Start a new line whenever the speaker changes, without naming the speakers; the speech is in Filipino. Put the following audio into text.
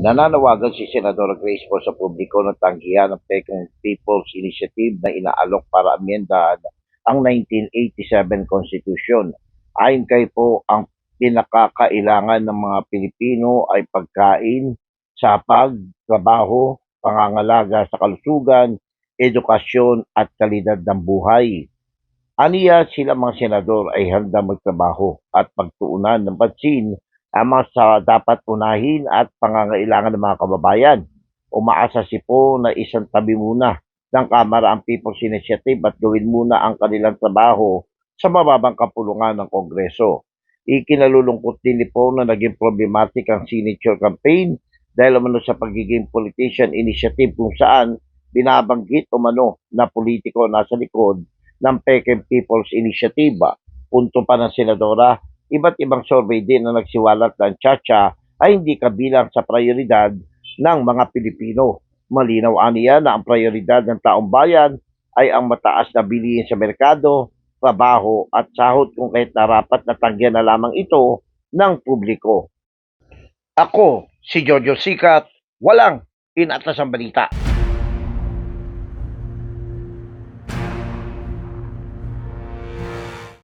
Nananawagan si Senadora Grace Poe sa publiko na tanggihan ng Pekong People's Initiative na inaalok para amyendahan ang 1987 Constitution. Ayon kay po, ang pinakakailangan ng mga Pilipino ay pagkain, sapag, trabaho, pangangalaga sa kalusugan, edukasyon at kalidad ng buhay. Aniya sila mga senador ay handa magtrabaho at pagtuunan ng pansin ang mga sa dapat unahin at pangangailangan ng mga kababayan. Umaasa si po na isang tabi muna ng Kamara ang People's Initiative at gawin muna ang kanilang trabaho sa mababang kapulungan ng Kongreso. Ikinalulungkot din ni po na naging problematic ang signature campaign dahil umano sa pagiging politician initiative kung saan binabanggit umano na politiko nasa likod ng Peking People's Initiative. Punto pa ng senadora, iba't ibang survey din na nagsiwalat ng Chacha ay hindi kabilang sa prioridad ng mga Pilipino. Malinaw aniya na ang prioridad ng taong bayan ay ang mataas na bilihin sa merkado, trabaho at sahod kung kahit narapat na tanggihan na lamang ito ng publiko. Ako, si Jojo Sikat, walang inatas ang balita.